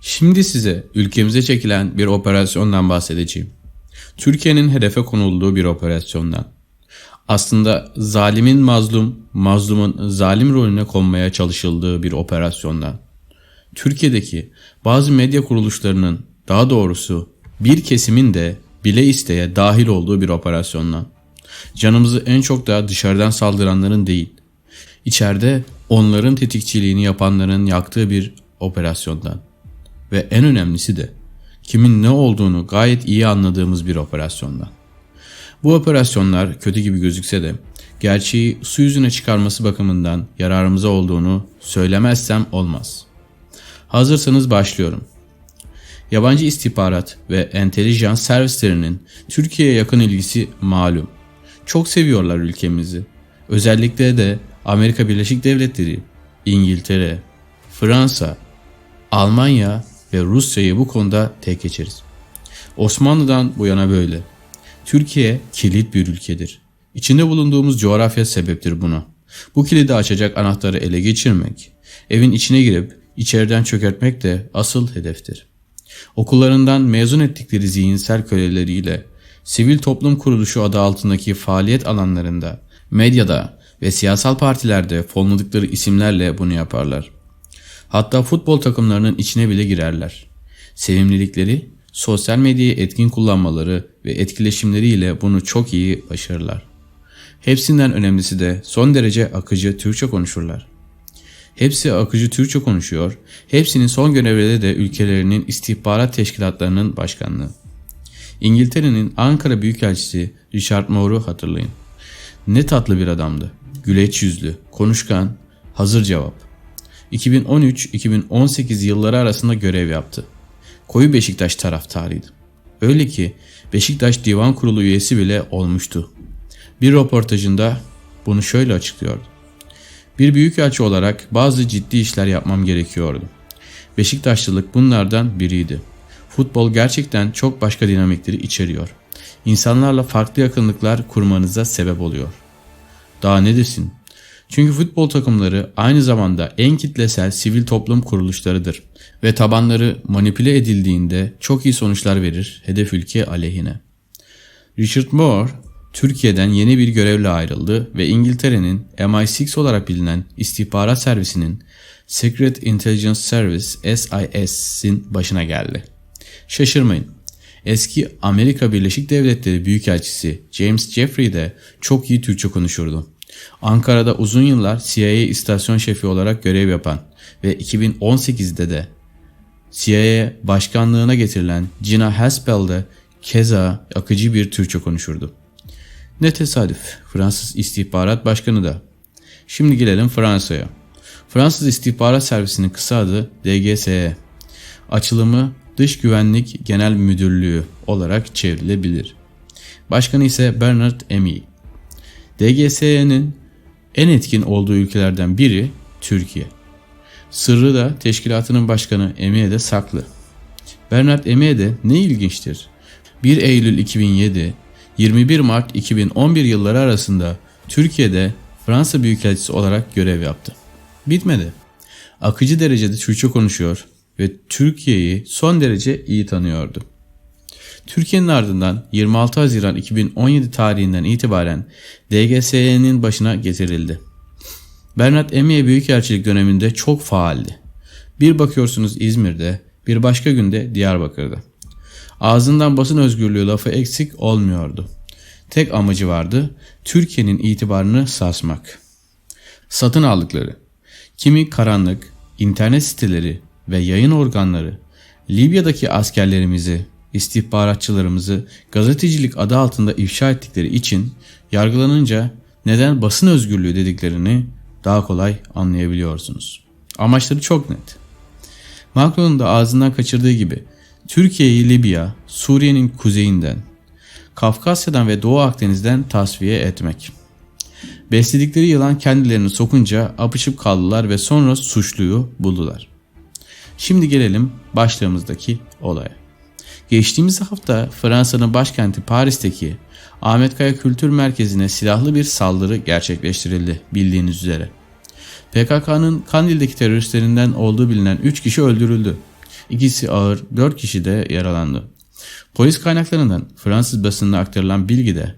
Şimdi size ülkemize çekilen bir operasyondan bahsedeceğim. Türkiye'nin hedefe konulduğu bir operasyondan. Aslında zalimin mazlum, mazlumun zalim rolüne konmaya çalışıldığı bir operasyondan. Türkiye'deki bazı medya kuruluşlarının daha doğrusu bir kesimin de bile isteye dahil olduğu bir operasyondan. Canımızı en çok da dışarıdan saldıranların değil, içeride onların tetikçiliğini yapanların yaktığı bir operasyondan. Ve en önemlisi de kimin ne olduğunu gayet iyi anladığımız bir operasyondan. Bu operasyonlar kötü gibi gözükse de gerçeği su yüzüne çıkarması bakımından yararımıza olduğunu söylemezsem olmaz. Hazırsanız başlıyorum. Yabancı istihbarat ve entelijans servislerinin Türkiye'ye yakın ilgisi malum. Çok seviyorlar ülkemizi. Özellikle de Amerika Birleşik Devletleri, İngiltere, Fransa, Almanya ve Rusya'yı bu konuda tek geçeriz. Osmanlı'dan bu yana böyle. Türkiye kilit bir ülkedir. İçinde bulunduğumuz coğrafya sebeptir buna. Bu kilidi açacak anahtarı ele geçirmek, evin içine girip içeriden çökertmek de asıl hedeftir. Okullarından mezun ettikleri zihinsel köleleriyle sivil toplum kuruluşu adı altındaki faaliyet alanlarında, medyada ve siyasal partilerde fonladıkları isimlerle bunu yaparlar. Hatta futbol takımlarının içine bile girerler. Sevimlilikleri, sosyal medyayı etkin kullanmaları ve etkileşimleriyle bunu çok iyi başarırlar. Hepsinden önemlisi de son derece akıcı Türkçe konuşurlar. Hepsi akıcı Türkçe konuşuyor, hepsinin son görevleri de ülkelerinin istihbarat teşkilatlarının başkanlığı. İngiltere'nin Ankara Büyükelçisi Richard Moore'u hatırlayın. Ne tatlı bir adamdı. Güleç yüzlü, konuşkan, hazır cevap. 2013-2018 yılları arasında görev yaptı. Koyu Beşiktaş taraftarıydı. Öyle ki Beşiktaş Divan Kurulu üyesi bile olmuştu. Bir röportajında bunu şöyle açıklıyordu. Bir büyükelçi olarak bazı ciddi işler yapmam gerekiyordu. Beşiktaşlılık bunlardan biriydi. Futbol gerçekten çok başka dinamikleri içeriyor. İnsanlarla farklı yakınlıklar kurmanıza sebep oluyor. Daha ne desin? Çünkü futbol takımları aynı zamanda en kitlesel sivil toplum kuruluşlarıdır ve tabanları manipüle edildiğinde çok iyi sonuçlar verir hedef ülke aleyhine. Richard Moore Türkiye'den yeni bir görevle ayrıldı ve İngiltere'nin MI6 olarak bilinen istihbarat servisinin Secret Intelligence Service SIS'in başına geldi. Şaşırmayın. Eski Amerika Birleşik Devletleri Büyükelçisi James Jeffrey de çok iyi Türkçe konuşurdu. Ankara'da uzun yıllar CIA istasyon şefi olarak görev yapan ve 2018'de de CIA başkanlığına getirilen Gina Haspel de keza akıcı bir Türkçe konuşurdu. Ne tesadüf Fransız İstihbarat Başkanı da. Şimdi gelelim Fransa'ya. Fransız İstihbarat Servisi'nin kısa adı DGSE. Açılımı Dış Güvenlik Genel Müdürlüğü olarak çevrilebilir. Başkanı ise Bernard Emy. DGSE'nin en etkin olduğu ülkelerden biri Türkiye. Sırrı da teşkilatının başkanı Emiye'de saklı. Bernard Emiye de ne ilginçtir. 1 Eylül 2007, 21 Mart 2011 yılları arasında Türkiye'de Fransa Büyükelçisi olarak görev yaptı. Bitmedi. Akıcı derecede Türkçe konuşuyor ve Türkiye'yi son derece iyi tanıyordu. Türkiye'nin ardından 26 Haziran 2017 tarihinden itibaren DGSE'nin başına getirildi. Bernard Emiye Büyükelçilik döneminde çok faaldi. Bir bakıyorsunuz İzmir'de, bir başka günde Diyarbakır'da. Ağzından basın özgürlüğü lafı eksik olmuyordu. Tek amacı vardı, Türkiye'nin itibarını sarsmak. Satın aldıkları, kimi karanlık, internet siteleri ve yayın organları, Libya'daki askerlerimizi, istihbaratçılarımızı gazetecilik adı altında ifşa ettikleri için yargılanınca neden basın özgürlüğü dediklerini daha kolay anlayabiliyorsunuz. Amaçları çok net. Macron'un da ağzından kaçırdığı gibi Türkiye'yi Libya, Suriye'nin kuzeyinden, Kafkasya'dan ve Doğu Akdeniz'den tasfiye etmek. Besledikleri yılan kendilerini sokunca apışıp kaldılar ve sonra suçluyu buldular. Şimdi gelelim başlığımızdaki olaya. Geçtiğimiz hafta Fransa'nın başkenti Paris'teki Ahmet Kaya Kültür Merkezi'ne silahlı bir saldırı gerçekleştirildi bildiğiniz üzere. PKK'nın Kandil'deki teröristlerinden olduğu bilinen 3 kişi öldürüldü İkisi ağır, 4 kişi de yaralandı. Polis kaynaklarından Fransız basınına aktarılan bilgide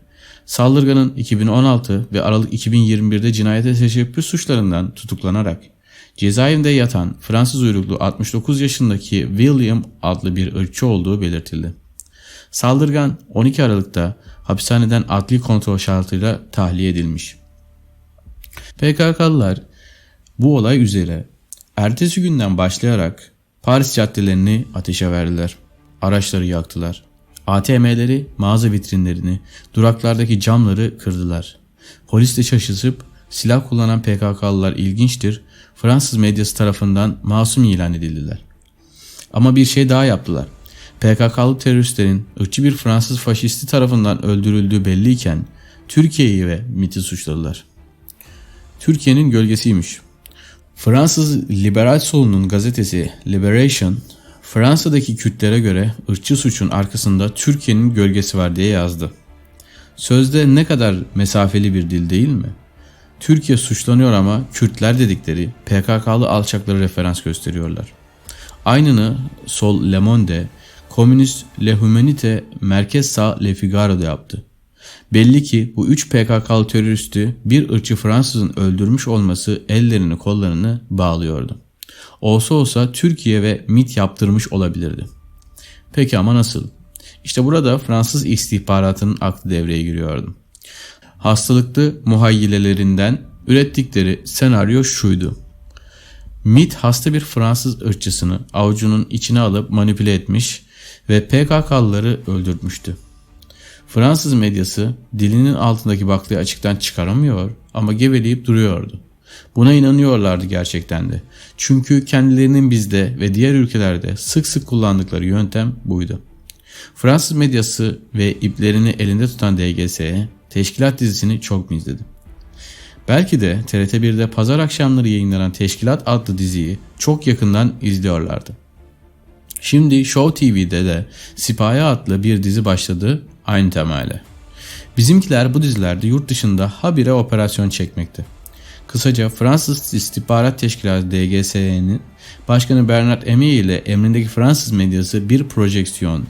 saldırganın 2016 ve Aralık 2021'de cinayete teşebbüs suçlarından tutuklanarak cezaevinde yatan Fransız uyruklu 69 yaşındaki William adlı bir ırkçı olduğu belirtildi. Saldırgan 12 Aralık'ta hapishaneden adli kontrol şartıyla tahliye edilmiş. PKK'lılar bu olay üzere ertesi günden başlayarak Paris caddelerini ateşe verdiler. Araçları yaktılar. ATM'leri, mağaza vitrinlerini, duraklardaki camları kırdılar. Polis de şaşırıp silah kullanan PKK'lılar ilginçtir, Fransız medyası tarafından masum ilan edildiler. Ama bir şey daha yaptılar. PKK'lı teröristlerin ırkçı bir Fransız faşisti tarafından öldürüldüğü belliyken Türkiye'yi ve MIT'i suçladılar. Türkiye'nin gölgesiymiş. Fransız liberal solunun gazetesi Liberation, Fransa'daki Kürtlere göre ırkçı suçun arkasında Türkiye'nin gölgesi var diye yazdı. Sözde ne kadar mesafeli bir dil değil mi? Türkiye suçlanıyor ama Kürtler dedikleri PKK'lı alçakları referans gösteriyorlar. Aynını Sol Le Monde, Komünist Le Humanite, Merkez Sağ Le Figaro'da yaptı. Belli ki bu üç PKK'lı teröristi bir ırkçı Fransızın öldürmüş olması ellerini kollarını bağlıyordu. Olsa olsa Türkiye ve MIT yaptırmış olabilirdi. Peki ama nasıl? İşte burada Fransız istihbaratının aklı devreye giriyordu. Hastalıklı muhayyilelerinden ürettikleri senaryo şuydu. MIT hasta bir Fransız ırkçısını avucunun içine alıp manipüle etmiş ve PKK'lıları öldürtmüştü. Fransız medyası dilinin altındaki baklayı açıktan çıkaramıyor ama geveleyip duruyordu. Buna inanıyorlardı gerçekten de. Çünkü kendilerinin bizde ve diğer ülkelerde sık sık kullandıkları yöntem buydu. Fransız medyası ve iplerini elinde tutan DGS'ye Teşkilat dizisini çok mu izledim? Belki de TRT1'de pazar akşamları yayınlanan Teşkilat adlı diziyi çok yakından izliyorlardı. Şimdi Show TV'de de Sipahi adlı bir dizi başladı aynı temayla. Bizimkiler bu dizilerde yurt dışında habire operasyon çekmekte. Kısaca Fransız İstihbarat Teşkilatı DGSE'nin Başkanı Bernard Emier ile emrindeki Fransız medyası bir projeksiyon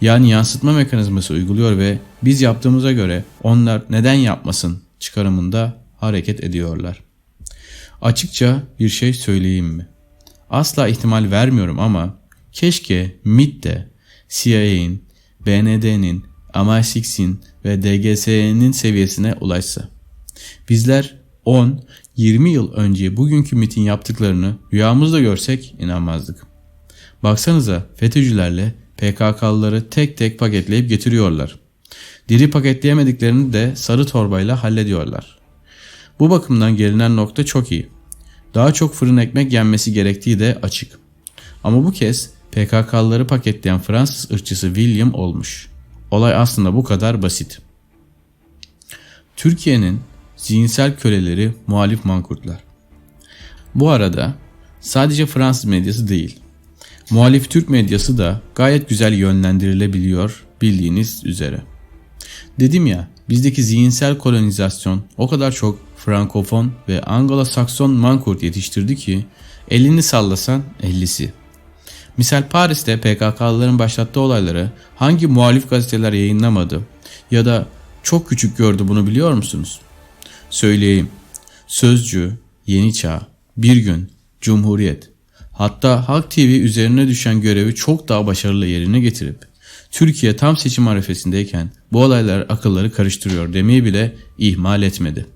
yani yansıtma mekanizması uyguluyor ve biz yaptığımıza göre onlar neden yapmasın çıkarımında hareket ediyorlar. Açıkça bir şey söyleyeyim mi? Asla ihtimal vermiyorum ama keşke MIT de CIA'in, BND'nin, MI6'in ve DGS'nin seviyesine ulaşsa. Bizler 10, 20 yıl önce bugünkü MIT'in yaptıklarını rüyamızda görsek inanmazdık. Baksanıza FETÖ'cülerle PKK'lıları tek tek paketleyip getiriyorlar. Diri paketleyemediklerini de sarı torbayla hallediyorlar. Bu bakımdan gelinen nokta çok iyi. Daha çok fırın ekmek yenmesi gerektiği de açık. Ama bu kez PKK'lıları paketleyen Fransız ırkçısı William olmuş. Olay aslında bu kadar basit. Türkiye'nin zihinsel köleleri muhalif mankurtlar. Bu arada sadece Fransız medyası değil, muhalif Türk medyası da gayet güzel yönlendirilebiliyor bildiğiniz üzere. Dedim ya bizdeki zihinsel kolonizasyon o kadar çok Frankofon ve Anglo-Sakson mankurt yetiştirdi ki elini sallasan ellisi. Misal Paris'te PKK'lıların başlattığı olayları hangi muhalif gazeteler yayınlamadı ya da çok küçük gördü bunu biliyor musunuz? Söyleyeyim. Sözcü, Yeni Çağ, Bir Gün, Cumhuriyet. Hatta Halk TV üzerine düşen görevi çok daha başarılı yerine getirip Türkiye tam seçim arifesindeyken bu olaylar akılları karıştırıyor demeyi bile ihmal etmedi.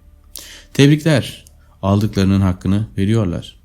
Tebrikler. Aldıklarının hakkını veriyorlar.